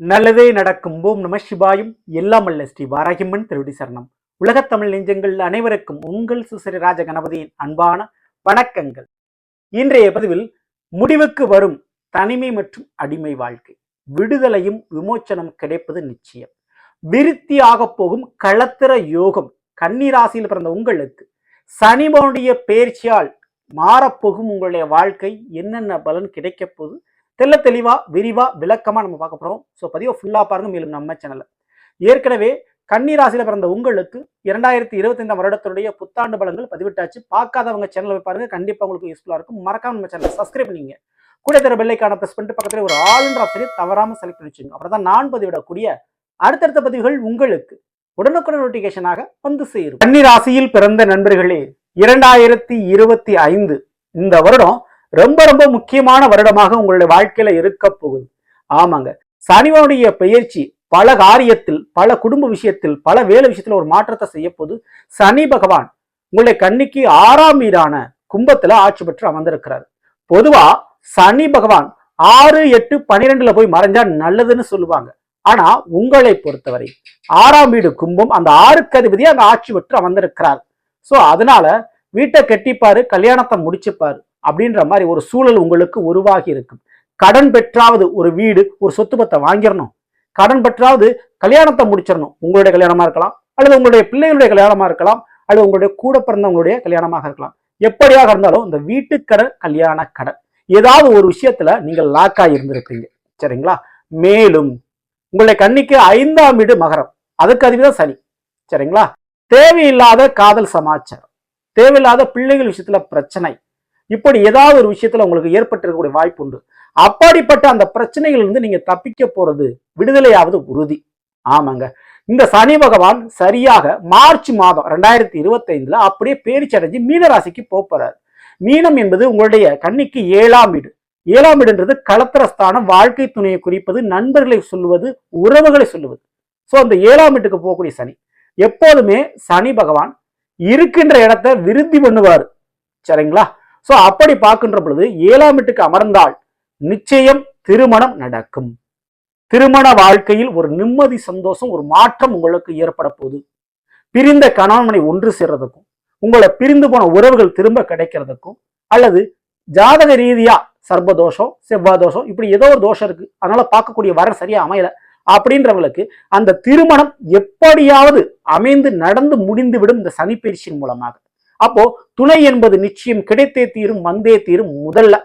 நல்லதே நடக்கும். ஓம் நம சிவாயும். எல்லாம் அல்ல ஸ்ரீ வாராகிம்மன் திருவடி சரணம். உலகத்தமிழ் நெஞ்சங்கள் அனைவருக்கும் உங்கள் சுசரி ராஜ கணபதியின் அன்பான வணக்கங்கள். இன்றைய பதிவில் முடிவுக்கு வரும் தனிமை மற்றும் அடிமை வாழ்க்கை. விடுதலையும் விமோச்சனம் கிடைப்பது நிச்சயம். விருத்தியாக போகும் களத்திர யோகம் கன்னிராசியில் பிறந்த உங்களுக்கு சனிமனுடைய பயிற்சியால் மாறப்போகும் உங்களுடைய வாழ்க்கை என்னென்ன பலன் கிடைக்கப் போகுது? தெல்ல தெளிவாக விரிவாக விளக்கமா நம்ம பார்க்க போறோம். ஸோ பதிவை ஃபுல்லா பாருங்க மேலும் நம்ம சேனலை ஏற்கனவே கன்னிராசியில் பிறந்த உங்களுக்கு இரண்டாயிரத்தி இருபத்தைந்தாம் வருடத்தினுடைய புத்தாண்டு பலங்கள் பதிவிட்டாச்சு. பார்க்காதவங்க சேனலை பாருங்க. கண்டிப்பாக உங்களுக்கு யூஸ்ஃபுல்லா இருக்கும். மறக்காம நம்ம சேனலை சப்ஸ்கிரைப் பண்ணிங்க கூட தர பெல்லைக்கான ப்ரெஸ் பண்ணிட்டு பக்கத்தில் ஒரு ஆளுன்ற ஆப்ஷனை தவறாம செலக்ட் பண்ணி வச்சுங்க அப்புறம் தான் நான் பதிவிடக்கூடிய அடுத்தடுத்த பதிவுகள் உங்களுக்கு உடனுக்குடன் நோட்டிஃபிகேஷனாக வந்து சேரும். கன்னிராசியில் பிறந்த நண்பர்களே இரண்டாயிரத்தி இருபத்தி ஐந்து இந்த வருடம் ரொம்ப ரொம்ப முக்கியமான வருடமாக உங்களுடைய வாழ்க்கையில இருக்க போகுது. ஆமாங்க. சனிவனுடைய பெயர்ச்சி பல காரியத்தில் பல குடும்ப விஷயத்தில் பல வேலை விஷயத்தில் ஒரு மாற்றத்தை செய்ய போது சனி பகவான் உங்களுடைய கண்ணிக்கு ஆறாம் வீடான கும்பத்துல ஆட்சி பெற்று அமர்ந்திருக்கிறார். பொதுவா சனி பகவான் ஆறு எட்டு பன்னிரெண்டுல போய் மறைஞ்சா நல்லதுன்னு சொல்லுவாங்க. ஆனா உங்களை பொறுத்தவரை ஆறாம் வீடு கும்பம் அந்த ஆறுக்கு அதிபதியை அந்த ஆட்சி பெற்று அமர்ந்திருக்கிறார். சோ அதனால வீட்டை கட்டிப்பாரு கல்யாணத்தை முடிச்சுப்பாரு. அப்படின்ற மாதிரி ஒரு சூழல் உங்களுக்கு உருவாகி இருக்கும். கடன் பெற்றாவது ஒரு வீடு ஒரு சொத்து பத்தை வாங்கிடணும். கடன் பெற்றாவது கல்யாணத்தை முடிச்சிடணும். உங்களுடைய கல்யாணமா இருக்கலாம் அல்லது உங்களுடைய பிள்ளைகளுடைய கல்யாணமா இருக்கலாம் அல்லது உங்களுடைய கூட பிறந்தவங்களுடைய கல்யாணமாக இருக்கலாம். எப்படியாக இருந்தாலும் இந்த வீட்டுக்கடன் கல்யாண கடன். ஏதாவது ஒரு விஷயத்துல நீங்கள் லாக் இருந்திருப்பீங்க. சரிங்களா? மேலும் உங்களுடைய கண்ணிக்கு ஐந்தாம் வீடு மகரம். அதுக்கு அதுதான் சனி. சரிங்களா? தேவையில்லாத காதல் சமாச்சாரம். தேவையில்லாத பிள்ளைகள் விஷயத்துல பிரச்சனை. இப்படி ஏதாவது ஒரு விஷயத்துல உங்களுக்கு ஏற்பட்டிருக்கக்கூடிய வாய்ப்பு உண்டு அப்படிப்பட்ட அந்த பிரச்சனைகள் இருந்து நீங்க தப்பிக்க போறது விடுதலையாவது உறுதி. ஆமாங்க. இந்த சனி பகவான் சரியாக மார்ச் மாதம் ரெண்டாயிரத்தி இருபத்தைந்தில் அப்படியே பேரிச்சடைஞ்சு மீனராசிக்கு போறாரு. மீனம் என்பது உங்களுடைய கண்ணிக்கு ஏழாம் வீடு. ஏழாம் வீடுன்றது களத்திரஸ்தானம் வாழ்க்கை துணையை குறிப்பது நண்பர்களை சொல்லுவது உறவுகளை சொல்லுவது. ஸோ அந்த ஏழாம் வீட்டுக்கு போகக்கூடிய சனி. எப்போதுமே சனி பகவான் இருக்கின்ற இடத்த விருத்தி பண்ணுவார். சரிங்களா? ஸோ அப்படி பார்க்கின்ற பொழுது ஏழாம் வீட்டுக்கு அமர்ந்தால் நிச்சயம் திருமணம் நடக்கும். திருமண வாழ்க்கையில் ஒரு நிம்மதி சந்தோஷம் ஒரு மாற்றம் உங்களுக்கு ஏற்பட போகுது. பிரிந்த கணவனை ஒன்று சேர்றதுக்கும் உங்களை பிரிந்து போன உறவுகள் திரும்ப கிடைக்கிறதுக்கும் அல்லது ஜாதக ரீதியா சர்பதோஷம் செவ்வாய் தோஷம் இப்படி ஏதோ ஒரு தோஷம் இருக்கு. அதனால பார்க்கக்கூடிய வர சரியா அமையல. அப்படின்றவங்களுக்கு அந்த திருமணம் எப்படியாவது அமைந்து நடந்து முடிந்து விடும் இந்த சனிப்பயிற்சியின் மூலமாக. அப்போ துணை என்பது நிச்சயம் கிடைத்தே தீரும் வந்தே தீரும் முதல்ல.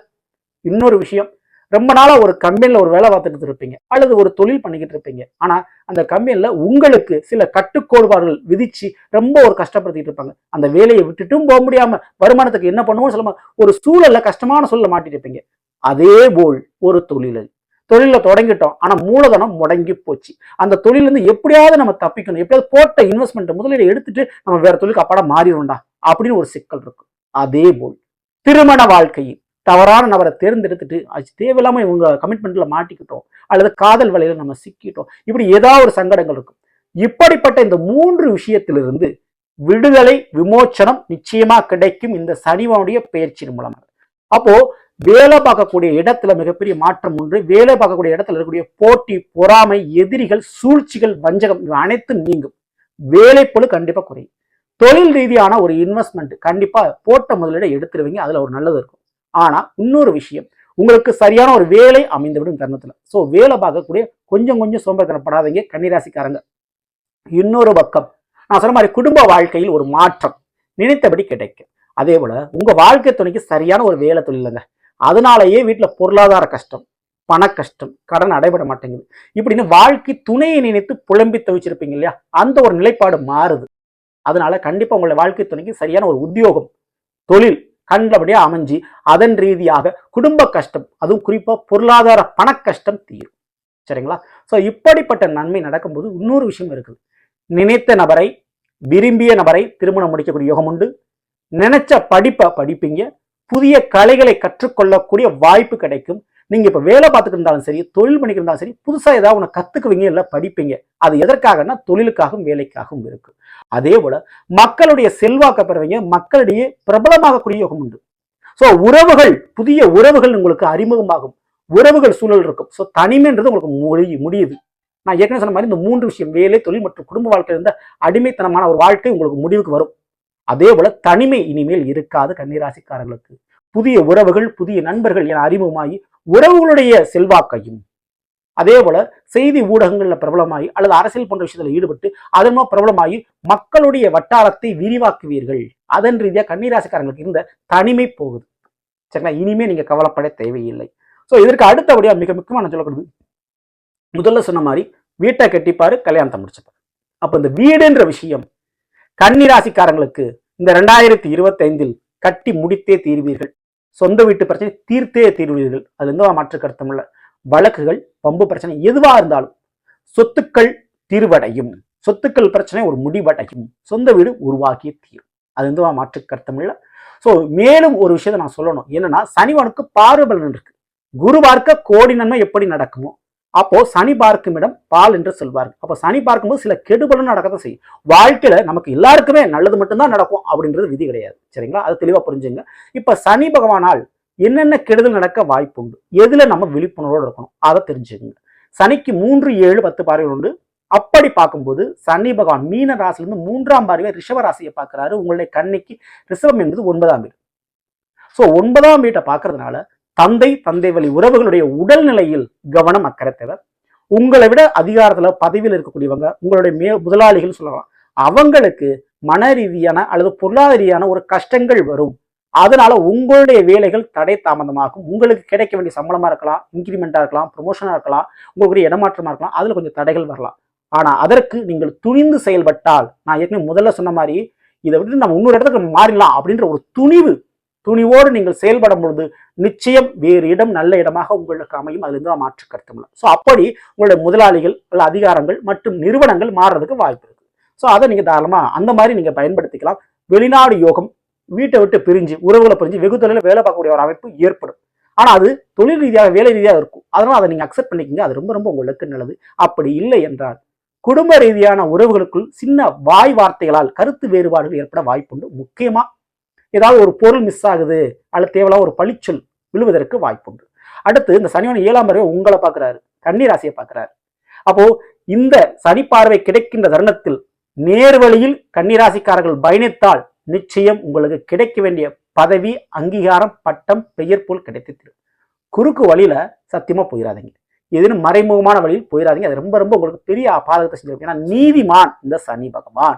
இன்னொரு விஷயம் ரொம்ப நாளா ஒரு கம்பெனில ஒரு வேலை பார்த்துட்டு இருப்பீங்க அல்லது ஒரு தொழில் பண்ணிக்கிட்டு இருப்பீங்க. ஆனா அந்த கம்பெனில உங்களுக்கு சில கட்டுக்கோடுபாடுகள் விதிச்சு ரொம்ப ஒரு கஷ்டப்படுத்திட்டு இருப்பாங்க. அந்த வேலையை விட்டுட்டும் போக முடியாம வருமானத்துக்கு என்ன பண்ணுவோம் சொல்ல ஒரு சூழல்ல கஷ்டமான சூழல மாட்டிட்டு இருப்பீங்க. அதே போல் ஒரு தொழில் தொழிலை தொடங்கிட்டோம். ஆனால் மூலதனம் முடங்கி போச்சு. அந்த தொழிலேருந்து எப்படியாவது நம்ம தப்பிக்கணும். எப்படியாவது போட்ட இன்வெஸ்ட்மெண்ட் முதலீடு எடுத்துட்டு நம்ம வேற தொழிலுக்கு அப்பாட மாறிடும்டா அப்படின்னு ஒரு சிக்கல் இருக்கும். அதே போல் திருமண வாழ்க்கையில் தவறான நபரை தேர்ந்தெடுத்துட்டு அது தேவையில்லாம இவங்க கமிட்மெண்ட்டில் மாட்டிக்கிட்டோம். அல்லது காதல் வலையில் நம்ம சிக்கிட்டோம். இப்படி ஏதாவது ஒரு சங்கடங்கள் இருக்கும். இப்படிப்பட்ட இந்த மூன்று விஷயத்திலிருந்து விடுதலை விமோச்சனம் நிச்சயமா கிடைக்கும் இந்த சனிவனுடைய பயிற்சியின் மூலமாக. அப்போ வேலை பார்க்கக்கூடிய இடத்துல மிகப்பெரிய மாற்றம் ஒன்று வேலை பார்க்கக்கூடிய இடத்துல இருக்கக்கூடிய போட்டி பொறாமை எதிரிகள் சூழ்ச்சிகள் வஞ்சகம் இவை அனைத்தும் நீங்கும். வேலைப்பொழு கண்டிப்பாக குறையும். தொழில் ரீதியான ஒரு இன்வெஸ்ட்மெண்ட் கண்டிப்பாக போட்ட முதலீடு எடுத்துருவீங்க அதில் ஒரு நல்லது இருக்கும். ஆனால் இன்னொரு விஷயம் உங்களுக்கு சரியான ஒரு வேலை அமைந்துவிடும் தருணத்தில். ஸோ வேலை பார்க்கக்கூடிய கொஞ்சம் கொஞ்சம் சோம்பேறித்தனப்படாதீங்க கன்னிராசிக்காரங்க. இன்னொரு பக்கம் நான் சொன்ன மாதிரி குடும்ப வாழ்க்கையில் ஒரு மாற்றம் நினைத்தபடி கிடைக்கும். அதே போல் உங்கள் வாழ்க்கை துணைக்கு சரியான ஒரு வேலை தொழிலுங்க அதனாலேயே வீட்டில் பொருளாதார கஷ்டம் பண கஷ்டம் கடன் அடைபட மாட்டேங்குது. இப்படின்னு வாழ்க்கை துணையை நினைத்து புலம்பி தவிச்சிருப்பீங்க இல்லையா? அந்த ஒரு நிலைப்பாடு மாறுது. அதனால கண்டிப்பாக உங்களுடைய வாழ்க்கை துணைக்கு சரியான ஒரு உத்தியோகம் தொழில் கண்டபடியாக அமைஞ்சு அதன் ரீதியாக குடும்ப கஷ்டம் அதுவும் குறிப்பாக பொருளாதார பண கஷ்டம் தீரும். சரிங்களா? ஸோ இப்படிப்பட்ட நன்மை நடக்கும்போது இன்னொரு விஷயம் இருக்குது. நினைத்த நபரை விரும்பிய நபரை திருமணம் முடிக்கக்கூடிய யோகம் உண்டு. நினைச்ச படிப்பை படிப்பீங்க. புதிய கலைகளை கற்றுக்கொள்ளக்கூடிய வாய்ப்பு கிடைக்கும். நீங்க இப்ப வேலை பார்த்துட்டு இருந்தாலும் சரி தொழில் பண்ணிட்டு இருந்தாலும் சரி புதுசா ஏதாவது ஒன்று கத்துக்குவீங்க இல்லை படிப்பீங்க. அது எதற்காகனா தொழிலுக்காகவும் வேலைக்காகவும் இருக்கு. அதே போல மக்களுடைய செல்வாக்க பெறுவீங்க மக்களிடையே பிரபலமாகக்கூடிய யோகம் உண்டு. ஸோ உறவுகள் புதிய உறவுகள் உங்களுக்கு அறிமுகமாகும். உறவுகள் சூழல் இருக்கும். ஸோ தனிமைன்றது உங்களுக்கு முடியும் முடியுது. நான் ஏற்கனவே சொன்ன மாதிரி இந்த மூன்று விஷயம் வேலை தொழில் மற்றும் குடும்ப வாழ்க்கையில் இருந்த அடிமைத்தனமான ஒரு வாழ்க்கை உங்களுக்கு முடிவுக்கு வரும். அதே போல தனிமை இனிமேல் இருக்காது கன்னிராசிக்காரர்களுக்கு. புதிய உறவுகள் புதிய நண்பர்கள் என அறிமுகமாகி உறவுகளுடைய செல்வாக்கையும் அதே போல செய்தி ஊடகங்கள்ல பிரபலமாகி அல்லது அரசியல் போன்ற விஷயத்தில் ஈடுபட்டு அதன் மூலம் பிரபலமாகி மக்களுடைய வட்டாரத்தை விரிவாக்குவீர்கள். அதன் ரீதியாக கன்னிராசிக்காரங்களுக்கு இருந்த தனிமை போகுது. சரிங்களா? இனிமே நீங்க கவலைப்பட தேவையில்லை. ஸோ இதற்கு அடுத்தபடியா மிக முக்கியமான சொல்லப்படுது முதல்ல சொன்ன மாதிரி வீட்டை கட்டிப்பாரு கல்யாணத்தை முடிச்சுப்பாரு. அப்போ இந்த வீடுன்ற விஷயம் கன்னிராசிக்காரங்களுக்கு இந்த ரெண்டாயிரத்தி இருபத்தி ஐந்தில் கட்டி முடித்தே தீர்வீர்கள். சொந்த வீட்டு பிரச்சனை தீர்த்தே தீர்வீர்கள். அது எந்த மாற்று கருத்தம் இல்லை. வழக்குகள் பம்பு பிரச்சனை எதுவா இருந்தாலும் சொத்துக்கள் தீர்வடையும். சொத்துக்கள் பிரச்சனை ஒரு முடிவடையும். சொந்த வீடு உருவாக்கிய தீரும். அது எந்த மாற்று கருத்தம் இல்லை. ஸோ மேலும் ஒரு விஷயத்தை நான் சொல்லணும். என்னன்னா சனிவனுக்கு பார்வபலன் இருக்கு. குரு பார்க்க கோடி நன்மை எப்படி நடக்குமோ அப்போ சனி பார்க்கும் இடம் பால் என்று சொல்வார்கள். அப்போ சனி பார்க்கும்போது சில கெடுபலும் நடக்கத்தான் செய்யும். வாழ்க்கையில நமக்கு எல்லாருக்குமே நல்லது மட்டும்தான் நடக்கும் அப்படின்றது விதி கிடையாது. சரிங்களா? அது தெளிவாக புரிஞ்சுங்க. இப்போ சனி பகவானால் என்னென்ன கெடுதல் நடக்க வாய்ப்பு உண்டு? எதுல நம்ம விழிப்புணர்வோடு இருக்கணும்? அதை தெரிஞ்சுக்கோங்க. சனிக்கு மூன்று ஏழு பத்து பார்வைகள் உண்டு. அப்படி பார்க்கும்போது சனி பகவான் மீன ராசிலிருந்து மூன்றாம் பார்வை ரிஷப ராசியை பார்க்குறாரு. உங்களுடைய கண்ணிக்கு ரிஷபம் என்பது ஒன்பதாம் வீடு. ஸோ ஒன்பதாம் வீட்டை பார்க்கறதுனால தந்தை தந்தை வழி உறவுகளுடைய உடல்நிலையில் கவனம் அக்கறை தேவை. உங்களை விட அதிகாரத்துல பதவியில் இருக்கக்கூடியவங்க உங்களுடைய மே முதலாளிகள் சொல்லலாம் அவங்களுக்கு மன ரீதியான அல்லது பொருளாதார ரீதியான ஒரு கஷ்டங்கள் வரும். அதனால உங்களுடைய வேலைகள் தடை தாமதமாகும். உங்களுக்கு கிடைக்க வேண்டிய சம்பளமா இருக்கலாம் இன்கிரிமெண்டா இருக்கலாம் ப்ரொமோஷனா இருக்கலாம் உங்களுக்கு இடமாற்றமா இருக்கலாம் அதுல கொஞ்சம் தடைகள் வரலாம். ஆனா அதற்கு நீங்கள் துணிந்து செயல்பட்டால் நான் ஏற்கனவே முதல்ல சொன்ன மாதிரி இதை விட்டு நம்ம இன்னொரு இடத்துக்கு மாறிடலாம் அப்படின்ற ஒரு துணிவு துணிவோடு நீங்கள் செயல்படும் பொழுது நிச்சயம் வேறு இடம் நல்ல இடமாக உங்களுக்கு அமையும். அதுலேருந்து இருந்து மாற்று கருத்தும் இல்லை ஸோ அப்படி உங்களுடைய முதலாளிகள் அல்ல அதிகாரங்கள் மற்றும் நிறுவனங்கள் மாறுறதுக்கு வாய்ப்பு இருக்கு. ஸோ அதை நீங்கள் தாராளமாக அந்த மாதிரி நீங்கள் பயன்படுத்திக்கலாம். வெளிநாடு யோகம் வீட்டை விட்டு பிரிஞ்சு உறவுகளை பிரிஞ்சு வெகு தொழில வேலை பார்க்கக்கூடிய ஒரு அமைப்பு ஏற்படும். ஆனால் அது தொழில் ரீதியாக வேலை ரீதியாக இருக்கும். அதனால் அதை நீங்கள் அக்செப்ட் பண்ணிக்கங்க. அது ரொம்ப ரொம்ப உங்களுக்கு நல்லது. அப்படி இல்லை என்றால் குடும்ப ரீதியான உறவுகளுக்குள் சின்ன வாய் வார்த்தைகளால் கருத்து வேறுபாடுகள் ஏற்பட வாய்ப்புண்டு. முக்கியமாக ஏதாவது ஒரு பொருள் மிஸ் ஆகுது அல்லது தேவையில்லாத ஒரு பழிச்சொல் விழுவதற்கு வாய்ப்புண்டு. அடுத்து இந்த சனியோட ஏழாம் பறவை உங்களை பார்க்குறாரு. கன்னி ராசியை பார்க்குறாரு. அப்போ இந்த சனி பார்வை கிடைக்கின்ற தருணத்தில் நேர்வழியில் கன்னிராசிக்காரர்கள் பயணித்தால் நிச்சயம் உங்களுக்கு கிடைக்க வேண்டிய பதவி அங்கீகாரம் பட்டம் பெயர் போல் கிடைத்து குறுக்கு வழியில சத்தியமா போயிடாதீங்க எதுவும் மறைமுகமான வழியில் போயிடாதீங்க அது ரொம்ப ரொம்ப உங்களுக்கு பெரிய பாதகத்தை செஞ்சிருக்கும். ஏன்னா நீதிமான் இந்த சனி பகவான்.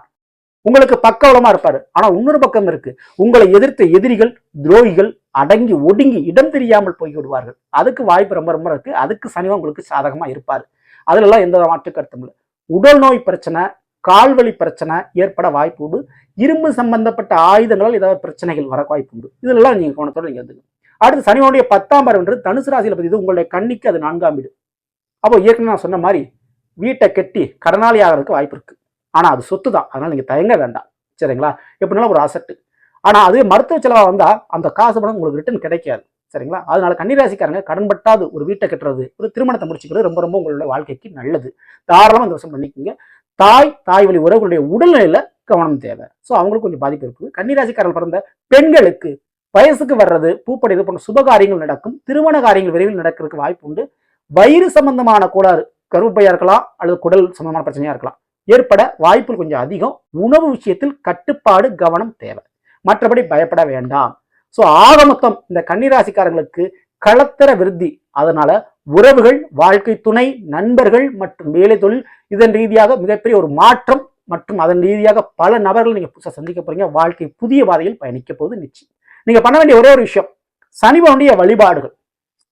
உங்களுக்கு பக்கவலமா இருப்பாரு. ஆனா இன்னொரு பக்கம் இருக்கு. உங்களை எதிர்த்த எதிரிகள் துரோகிகள் அடங்கி ஒடுங்கி இடம் தெரியாமல் போய் விடுவார்கள் அதுக்கு வாய்ப்பு ரொம்ப ரொம்ப இருக்கு. அதுக்கு சனிவா உங்களுக்கு சாதகமா இருப்பாரு. அதுலலாம் எந்த மாற்று கருத்தும் இல்லை. உடல் நோய் பிரச்சனை கால்வழி பிரச்சனை ஏற்பட வாய்ப்பு உண்டு. இரும்பு சம்பந்தப்பட்ட ஆயுதங்களால் ஏதாவது பிரச்சனைகள் வர வாய்ப்பு உண்டு. இதெல்லாம் நீங்க கவனத்தோட நீங்க வந்து அடுத்து சனிவனுடைய பத்தாம் பருவன்றது தனுசு ராசியில பத்தி இது உங்களுடைய கண்ணிக்கு அது நான்காம் வீடு. அப்போ ஏற்கனவே நான் சொன்ன மாதிரி வீட்டை கட்டி கடனாளி ஆகிறதுக்கு வாய்ப்பு இருக்கு. ஆனால் அது சொத்து தான் அதனால் நீங்கள் தயங்க வேண்டாம். சரிங்களா? எப்படினாலும் ஒரு அசட்டு ஆனால் அது மருத்துவ செலவாக வந்தால் அந்த காசு பணம் உங்களுக்கு ரிட்டர்ன் கிடைக்காது. சரிங்களா? அதனால கன்னிராசிக்காரங்க கடன் பட்டாது ஒரு வீட்டை கட்டுறது ஒரு திருமணத்தை முடிச்சுக்கிறது ரொம்ப ரொம்ப உங்களுடைய வாழ்க்கைக்கு நல்லது. தாராளமாக இந்த விஷயம் பண்ணிக்கோங்க. தாய் தாய் வழி உறவுகளுடைய உடல்நிலையில கவனம் தேவை. ஸோ அவங்களுக்கு கொஞ்சம் பாதிப்பு இருக்குது. கன்னிராசிக்காரர்கள் பிறந்த பெண்களுக்கு வயசுக்கு வர்றது பூப்படை இது போன்ற சுப காரியங்கள் நடக்கும். திருமண காரியங்கள் விரைவில் நடக்கிறதுக்கு வாய்ப்பு உண்டு. வயிறு சம்பந்தமான கோளாறு கருப்பையா இருக்கலாம் அல்லது குடல் சம்பந்தமான பிரச்சனையா இருக்கலாம். ஏற்பட வாய்ப்புகள் கொஞ்சம் அதிகம். உணவு விஷயத்தில் கட்டுப்பாடு கவனம் தேவை. மற்றபடி பயப்பட வேண்டாம். ஸோ ஆக மொத்தம் இந்த கன்னிராசிக்காரங்களுக்கு களத்திர விருத்தி. அதனால உறவுகள் வாழ்க்கை துணை நண்பர்கள் மற்றும் வேலை தொழில் இதன் ரீதியாக மிகப்பெரிய ஒரு மாற்றம் மற்றும் அதன் ரீதியாக பல நபர்கள் நீங்க புதுசாக சந்திக்க போறீங்க. வாழ்க்கை புதிய பாதையில் பயணிக்க போகுது நிச்சயம். நீங்க பண்ண வேண்டிய ஒரே ஒரு விஷயம். சனிவனுடைய வழிபாடுகள்.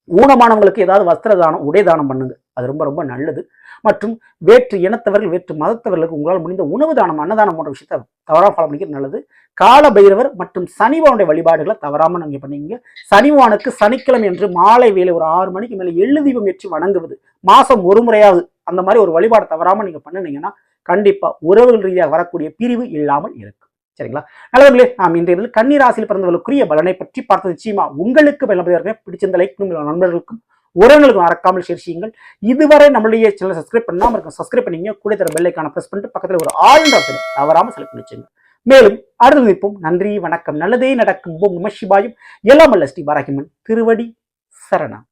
ஊனமானவங்களுக்கு ஏதாவது வஸ்திர தானம் உடை தானம் பண்ணுங்க. அது ரொம்ப ரொம்ப நல்லது. மற்றும் வேற்று இனத்தவர்கள் வேற்று மதத்தவர்களுக்கு உங்களால் முடிந்த உணவு தானம் அன்னதானம் போன்ற விஷயத்தை தவறாக ஃபாலோ பண்ணிக்கிறது நல்லது. கால பைரவர் மற்றும் சனிபவனுடைய வழிபாடுகளை தவறாமல் நீங்கள் பண்ணீங்க சனிவானுக்கு சனிக்கிழமை என்று மாலை வேலை ஒரு ஆறு மணிக்கு மேலே எள்ளு தீபம் ஏற்றி வணங்குவது. மாதம் ஒரு முறையாவது அந்த மாதிரி ஒரு வழிபாடு தவறாமல் நீங்கள் பண்ணுனீங்கன்னா கண்டிப்பாக உறவுகள் ரீதியாக வரக்கூடிய பிரிவு இல்லாமல் இருக்கும். சரிங்களா? நல்லவர்களே நாம் இன்றைய இதில் கன்னி ராசியில் பிறந்தவர்களுக்குரிய பலனை பற்றி பார்த்தது நிச்சயமா உங்களுக்கு பயன்படுவதற்கு பிடிச்சிருந்த லைக் நண்பர்களுக்கும் உறவுகளுக்கும் மறக்காமல் ஷேர் செய்யுங்கள். இதுவரை நம்மளுடைய சேனல் சப்ஸ்கிரைப் பண்ணாமல் இருக்கும் சப்ஸ்கிரைப் பண்ணீங்க. கூட தர பெல்லைக்கான ப்ரெஸ் பண்ணிட்டு பக்கத்தில் ஒரு ஆழ்ந்த தவறாமல் செலக்ட் பண்ணிச்சுங்க மேலும் அடுத்து நிற்போம் நன்றி வணக்கம். நல்லதே நடக்கும். ஓம் நம சிவாயும். எல்லாம் அல்ல ஸ்ரீ வராகிமன் திருவடி சரணம்.